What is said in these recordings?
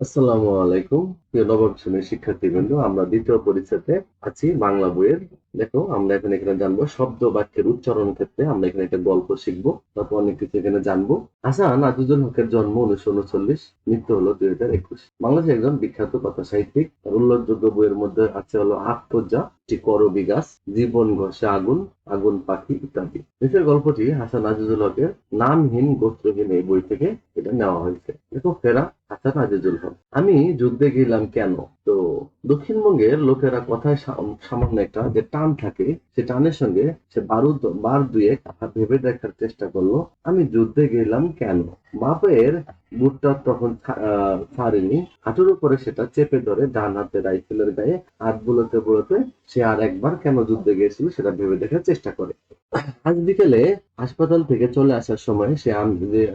আসসালামু আলাইকুম। প্রিয় নবম শ্রেণির শিক্ষার্থীবৃন্দ, আমরা দ্বিতীয় পরিচ্ছেদে আছি বাংলা বইয়ের। দেখো, আমরা এখানে এখানে জানব শব্দ বাক্যের উচ্চারণ ক্ষেত্রে আমরা এখানে একটা গল্প শিখব, তারপর অনেক কিছু এখানে জানব। হাসান আজিজুল হকের জন্ম উনিশশো উনচল্লিশ, মৃত্যু হলো দুই হাজার একুশ। বাংলাদেশের একজন বিখ্যাত কথা সাহিত্যিক উল্লেখযোগ্য বইয়ের মধ্যে আছে হলো আত্মজা কর বিকাশ জীবন ঘষে আগুন আগুন পাখি ইত্যাদি। নিচের গল্পটি হাসান আজিজুল হকের নামহীন গোত্রহীন এই বই থেকে এটা নেওয়া হয়েছে। দেখো, ফেরা হাসান আজিজুল হক, আমি যুদ্ধে গেলাম কেন? তো দক্ষিণবঙ্গের লোকেরা কথায় সামান্য একটা যে টান থাকে, সে টানের সঙ্গে সে বারুদ, বার দুয়ে কথা ভেবে দেখার চেষ্টা করল, আমি যুদ্ধে গেলাম কেন? বাপের বুটটা তখন ছাড়েনি। হাঁটুর উপরে সেটা চেপে ধরে ডান হাতে রাইফেলের গায়ে, হাত বুলোতে বুলোতে সে আর একবার কেন যুদ্ধে গিয়েছিল সেটা ভেবে দেখার চেষ্টা করে। আজ বিকেলে হাসপাতাল থেকে চলে আসার সময় সে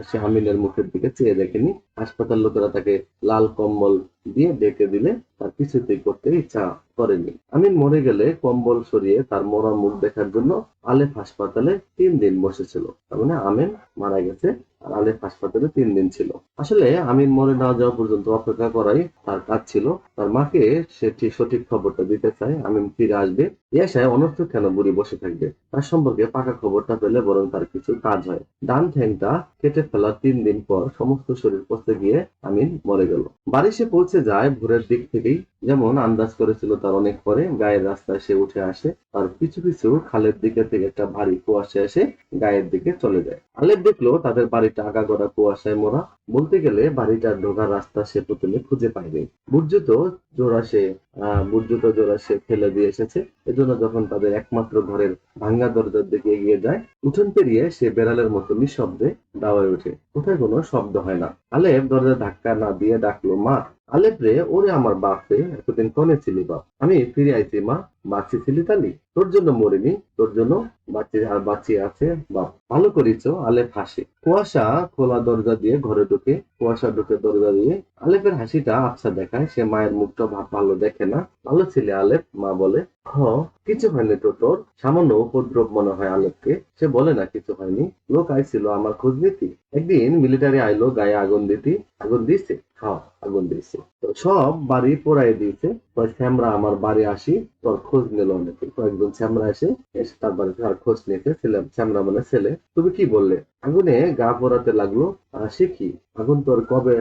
সে আমিনের মুখের দিকে চেয়ে দেখেনি। হাসপাতাল লোকেরা তাকে লাল কম্বল দিয়ে ডেকে দিলে তার কিছুতেই করতে ইচ্ছা করেনি। আমিন মরে গেলে কম্বল সরিয়ে তার মরা মুখ দেখার জন্য আলেফ হাসপাতালে তিন দিন বসেছিল। তার মানে আমিন মারা গেছে আর আলেফ হাসপাতালে তিন দিন ছিল। আসলে আমিন মরে না যাওয়া পর্যন্ত অপেক্ষা করাই তার কাজ ছিল। তার মাকে সে ঠিক সঠিক খবরটা দিতে চায় আমিন ফিরে আসবে। এই আশায় অনর্থ কেন বুড়ি বসে থাকবে? তার সম্পর্কে পাকা খবরটা পেলে বরং তার কিছু কাজ হয়। ডান ঠ্যাংটা কেটে ফেলার তিন দিন পর সমস্ত শরীর পচে গিয়ে আমিন মরে গেল। বাড়ি সে পৌঁছে যায় ভোরের দিক থেকেই, যেমন আন্দাজ করেছিল তার অনেক পরে গায়ের রাস্তায় সে উঠে আসে তার পিছু পিছু খালের দিকে থেকে একটা ভারী কুয়াশা এসে গায়ের দিকে চলে যায়। আলেপ দেখল তাদের বাড়িটা আগাগোড়া কুয়াশায় মোড়া। বলতে গেলে বাড়িটার ঢোকার রাস্তা সে প্রথমে খুঁজে পায়নি। বুর্জুত জোড়া সে বুর্জুত জোড়া সে ফেলে দিয়ে এসেছে। এজন্য যখন তাদের একমাত্র ঘরের ভাঙ্গা দরজার দিকে এগিয়ে যায়, উঠোন পেরিয়ে সে বেড়ালের মতো নিঃশব্দে দাওয়ায় ওঠে। কোথায় কোনো শব্দ হয় না। আলেপ দরজা ধাক্কা না দিয়ে ডাকলো, মা আলেপ রে ওরে আমার বাপ এতদিন কনে ছিলি বাপ? আমি ফিরে আইছি মা। বাঁচি ছিলি তালি তোর জন্য মরিনি, তোর জন্য বাঁচি, আর বাঁচিয়ে আছে, বাপ। ভালো করিছ আলেপ হাসি। কুয়াশা খোলা দরজা দিয়ে ঘরে ঢুকে, কুয়াশা ঢুকে দরজা দিয়ে আলেপের হাসিটা আচ্ছা দেখায়। সে মায়ের মুখটা ভালো দেখে না। ভালো ছিলে আলেপ মা বলে। হ, কিছু হয়নি তো তোর? সামান্য উপদ্রব মনে হয় আলেপকে সে বলে না, কিছু হয়নি। লোক আইছিল, আমার খোঁজ নিতি। একদিন মিলিটারি আইলো, গায়ে আগুন দিতি। আগুন দিছে হ্যাঁ আগুন দিছে তো সব বাড়ি পোড়াই দিয়েছে। শ্যামরা, আমার বাড়ি আসি, তোর খোঁজ নিল অনেকে কয়েকজন শ্যামরা এসে এসে তার বাড়িতে আর খোঁজ নিতে ছেলে শ্যামরা মানে ছেলে। তুমি কি বললে? আগুনে গা পোড়াতে লাগল। সে কি? আগুন তোর কবে?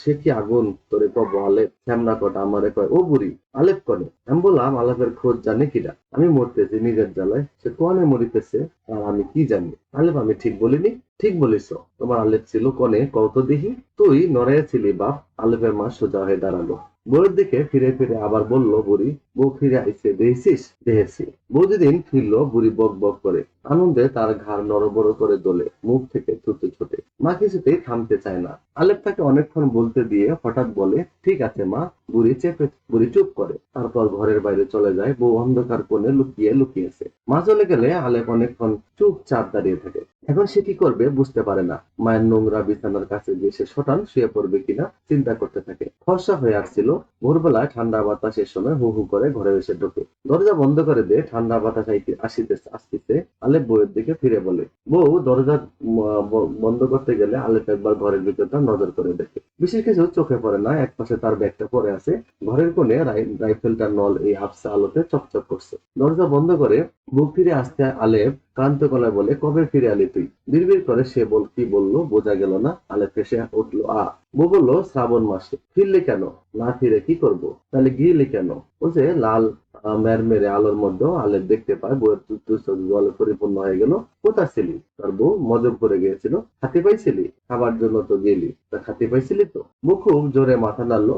সে কি আগুন তোরে কব আলেপ? শ্যামরা কটা আমারে কয়, ও বুড়ি, আলেপ করে আমি বললাম, আলেপের খোঁজ জানে কিরা আমি মরতেছি নিজের জ্বালায়। সে কনে মরিতেছে? আর আমি কি জানি? আলেপ, আমি ঠিক বলিনি। ঠিক বলিস তোমার আলেপ ছিল কনে? কত দেখি। তুই নড়াইয়া ছিলি বাপ, আলেপের মা সোজা হয়ে দাঁড়াল। বউয়ের দিকে ফিরে ফিরে আবার বলল, বুড়ি, বউ ফিরে আইছে, দেখছিস? দেখেছি। বউ যেদিন ফিরলো, বুড়ি বক বক করে, আনন্দে তার ঘাড় নড়বড় করে দোলে, মুখ থেকে ছুটে ছোটে। মা কিছুতেই থামতে চায় না। আলেপ তাকে অনেকক্ষণ বলতে দিয়ে হঠাৎ বলে, ঠিক আছে মা। বুড়ি চেপে, বুড়ি চুপ করে। তারপর ঘরের বাইরে চলে যায়, বউ অন্ধকার কোণে লুকিয়ে লুকিয়েছে। মা চলে গেলে আলেপ অনেকক্ষণ চুপচাপ দাঁড়িয়ে থাকে। এখন সে কি করবে বুঝতে পারে না। মায়ের নোংরা বিছানার কাছে গিয়ে সে শটান, শুয়ে পড়বে কিনা চিন্তা করতে থাকে। ফর্সা হয়ে আসছিল। ভোরবেলায় ঠান্ডা বাতাসের সময় হু হু করে ঘরে এসে ঢোকে। দরজা বন্ধ করে দিয়ে ঠান্ডা বাতাস আসিতে আসতেছে আলেপ বউয়ের দিকে ফিরে বলে, বউ, দরজা বন্ধ করতে গেলে আলেপ একবার ঘরের ভিতরটা নজর করে দেখে। বিশেষ কিছু চোখে পড়ে না এক পাশে তার ব্যাগটা পড়ে আছে। ঘরের কোণে রাই- রাইফেলটার নল এই হাফসা আলোতে চকচক করছে। দরজা বন্ধ করে বুক ফিরে আসতে আলেপ ক্লান্ত গলায় বলে, কবে ফিরে আলি তুই? বিড়বিড় করে সে বল, কি বলল, বোঝা গেল না। আলে ফেসে উঠল আ বউ বলল, শ্রাবণ মাসে। ফিরলি কেন? না ফিরে কি করব? তাহলে গিয়েলি কেন? বলছে লাল মের মেরে আলোর মধ্যে আলেপ দেখতে পায়, বউয়ের জলে পরিপূর্ণ হয়ে গেল। কোথায় ছিলি? তার বউ মজব করে গিয়েছিল। হাতি পাইছিলি? খাবার জন্য তো গেলি। তা খাতি পাইছিলি তো? বউ খুব জোরে মাথা নাড়লো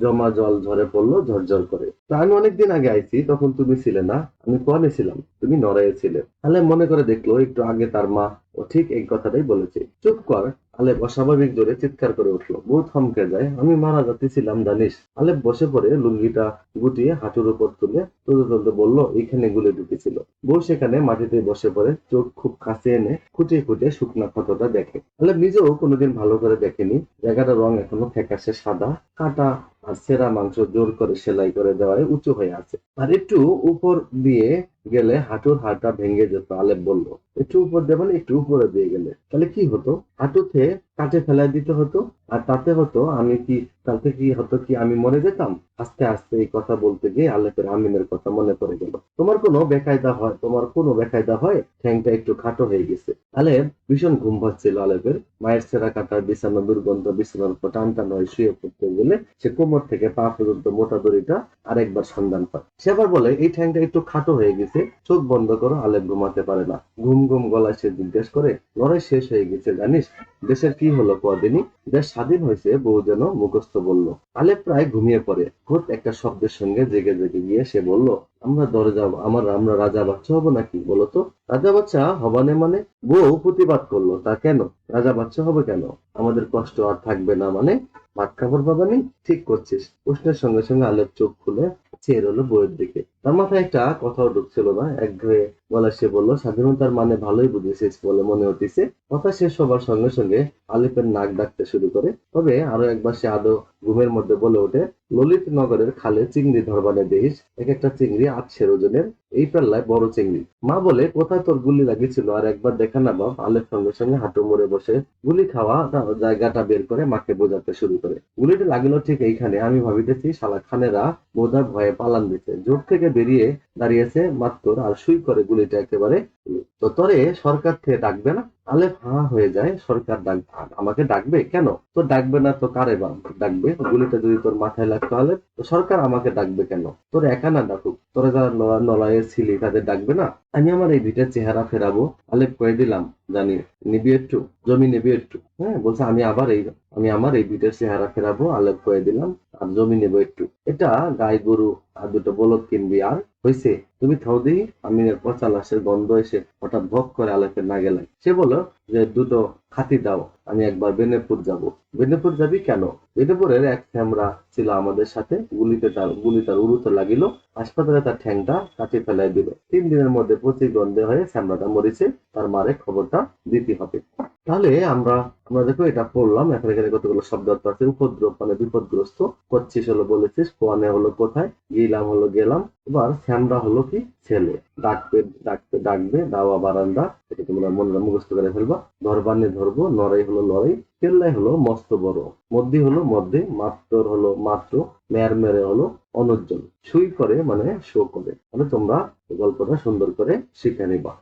জমা জল ঝরে পড়ল ঝরঝর করে। তা আমি অনেকদিন আগে আইছি, তখন তুমি ছিলে না। আমি কনে ছিলাম। তুমি নড়াইয়ে ছিলে। তাহলে মনে করে দেখল, একটু আগে তার মা ও ঠিক এই কথাটাই বলেছে। চুপ কর, আলেপ অস্বাভাবিক জোরে চিৎকার করে উঠল। বউ থমকে যায়, আমি মারা যাচ্ছিলাম, জানিস? আলেপ বসে পড়ে লুঙ্গিটা গুটিয়ে হাঁটুর উপর তুলে তুলতে তুলতে বলল, এইখানে গুলে ঢুকেছিল। বউ সেখানে মাটিতে বসে পড়ে, চোখ খুব কাছে এনে খুঁটিয়ে খুঁটিয়ে শুকনা ক্ষতটা দেখে। আলেপ নিজেও কোনোদিন ভালো করে দেখেনি। জায়গাটার রং এখনও ফ্যাকাশে সাদা, কাটা আর সেরা মাংস জোর করে সেলাই করে দেওয়ায় উঁচু হয়ে আছে। আর একটু উপর দিয়ে গেলে হাঁটুর হাড়টা ভেঙে যেত, আলেপ বলল। একটু উপর দিয়ে মানে একটু উপরে দিয়ে গেলে। তাহলে কি হতো? হাঁটুতে কাটে ফেলাই দিতে হতো, আর তাতে হতো আমি কি, তাতে কি হতো কি আমি মরে যেতাম? আস্তে আস্তে এই কথা বলতে গিয়ে আলেপের আমিনের কথা মনে পড়ে গেল তোমার কোনো বেকায়দা হয়, তোমার কোনো বেকায়দা হয়, ঠ্যাংটা একটু খাটো হয়ে গেছে। আলেপ ভীষণ ঘুম পাচ্ছিল আলেপের মায়ের সেরা কাটা, বিছানা, দুর্গন্ধ, বিছানার উপর টান টান হয়ে শুয়ে পড়তে গেলে সে কোমর থেকে পা পর্যন্ত মোটা দড়িটা আরেকবার সন্ধান পায়। সে আবার বলে, এই ঠ্যাংটা একটু খাটো হয়ে গেছে, চোখ বন্ধ করো আলেপ ঘুমাতে পারে না। ঘুম ঘুম গলায় সে জিজ্ঞেস করে, লড়াই শেষ হয়ে গেছে, জানিস? দেশের কি হলো কদিনই দেশ স্বাধীন হয়েছে, বউ যেন মুখস্থ বলল। আলে প্রায় ঘুমিয়ে পড়ে। খুব একটা শব্দের সঙ্গে জেগে জেগে গিয়ে সে বলল, আমরা দরজা, আমার আমরা রাজা বাচ্চা হব নাকি বলতো রাজা বাচ্চা হবানে মানে? বউ প্রতিবাদ করল, তা কেন? রাজা বাচ্চা হবে কেন? আমাদের কষ্ট আর থাকবে না মানে? ভাত খাবার বাবানি ঠিক করছিস। প্রশ্নের সঙ্গে সঙ্গে আলেপ চোখ খুলে চেয়ে রলো বইয়ের দিকে। তার মাথায় একটা কথাও ঢুকছিল না। এক ঘরে বলা সে বলল, স্বাধীনতার মানে ভালোই বুঝেছিস বলে মনে হতিছে। কথা শেষ হবার সঙ্গে সঙ্গে আলিফের নাক ডাকতে শুরু করে। তবে আরও একবার সে আদৌ ঘুমের মধ্যে বলে ওঠে, ললিত নগরের খালে চিংড়ি ধরবানে দেখিস এক একটা চিংড়ি আটশের ওজনের, এই পাল্লায় বড় চিংড়ি। মা বলে, কোথায় তোর গুলি লাগিয়েছিল? আর একবার দেখা না বাপ আলের সঙ্গে সঙ্গে হাঁটু মরে বসে গুলি খাওয়া জায়গাটা বের করে মাকে বোঝাতে শুরু করে। গুলিটা লাগিল ঠিক এইখানে, আমি ভাবিতেছি শালা খানেরা বোধা ভয়ে পালান দিতে জোর থেকে বেরিয়ে দাঁড়িয়েছে মাত্র আর সুই করে গুলিটা একেবারে তো তোরে সরকার থেকে ডাকবে না? আলেফ হা হয়ে যায়, সরকার ডাক, আমাকে ডাকবে? কেন? তো ডাকবে না তো কারে বা ডাকবে? গুলিটা যদি তোর মাথায় লাগতে হলে, তো সরকার আমাকে ডাকবে কেন? তোর একা না ডাকুক। তোরা যারা নলা- নলায়ে ছিলি, তাদের ডাকবে না? আমি আমার এই ভিটের চেহারা ফেরাবো। আলেপ কয়ে দিলাম, জানি, নিবি একটু? জমি নিবি একটু? হ্যাঁ বলছে আমি আবার এই, আমি আমার এই ভিটের চেহারা ফেরাবো, আলেপ কয়ে দিলাম, আর জমি নেব একটু। এটা গাই গরু, আর দুটো বলদ কিনবি, আর? হয়েছে তুমি থাও দিই আমি পচা লাশের গন্ধ এসে হঠাৎ ভোগ করে আলেপের না গেলাম সে বলল, যে দুটো খাতি দাও, আমি একবার বেনেপুর যাব। বেনেপুর যাবি কেন? বেনেপুরের এক ক্যামেরা ছিল আমাদের সাথে, গুলিতে তার, গুলি তার উড়ুতে লাগিল, হাসপাতালে তার ঠ্যাংটা কাটি ফেলাই দিল। তিন দিনের মধ্যে প্রতি গন্ধে হয়ে স্যামরাটা মরেছে, তার মারে খবরটা দিতে হবে। তাহলে আমরা আমরা দেখো এটা পড়লাম, এখন এখানে কতগুলো শব্দ আছে। উপদ্রব মানে বিপদগ্রস্ত করছিস হলো বলেছিস, কোয়ানে হলো কোথায় গেলাম হলো গেলাম, এবার স্যামরা হলো কি? ছেলে ডাকবে, ডাকতে ডাকবে, দাওয়া বারান্দা, এটা তোমরা মনে মুখস্থ করে ফেলবা। নিয়ে ধরবো লড়াই হলো লড়াই কেল্লাই হলো মস্ত বড়। মধ্যে হলো মধ্যে মাত্র হলো মাত্র, মেয়ার মেরে হলো অনুজ্জ্বল। সুই করে মানে শো করে। তাহলে তোমরা গল্পটা সুন্দর করে শিখে নিবা।